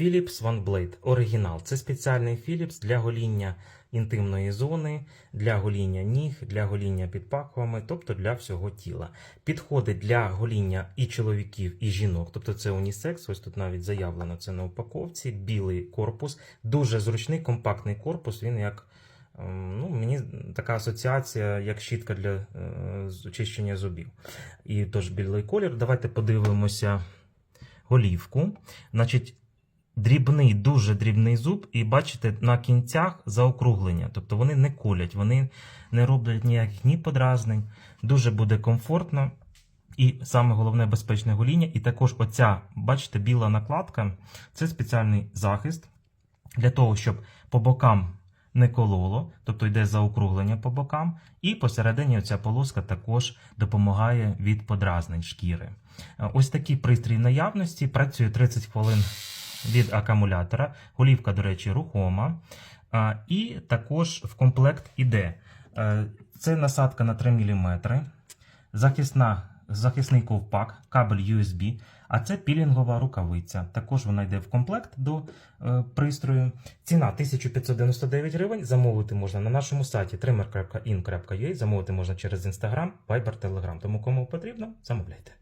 Philips One Blade оригінал. Це спеціальний Philips для гоління інтимної зони, для гоління ніг, для гоління під пахвами, тобто для всього тіла. Підходить для гоління і чоловіків, і жінок, тобто це унісекс. Ось тут навіть заявлено це на упаковці. Білий корпус, дуже зручний, компактний корпус. Він як ем, ну, мені така асоціація, як щітка для е, очищення зубів. І тож білий колір. Давайте подивимося голівку. Значить, дрібний, дуже дрібний зуб, і бачите, на кінцях заокруглення. Тобто вони не колять, вони не роблять ніяких ні подразнень. Дуже буде комфортно. І саме головне безпечне гоління. І також оця, бачите, біла накладка це спеціальний захист для того, щоб по бокам не кололо, тобто йде заокруглення по бокам, і посередині оця полоска також допомагає від подразнень шкіри. Ось такий пристрій наявності, працює 30 хвилин від акумулятора. Голівка, до речі, рухома. І також в комплект іде. е, Це насадка на 3 мм, захисна, захисний ковпак, кабель USB, а це пілінгова рукавиця. Також вона йде в комплект до е, пристрою. Ціна 1599 гривень. Замовити можна на нашому сайті trimmer.in.ua, замовити можна через Instagram, Viber, Telegram. Тому кому потрібно, замовляйте.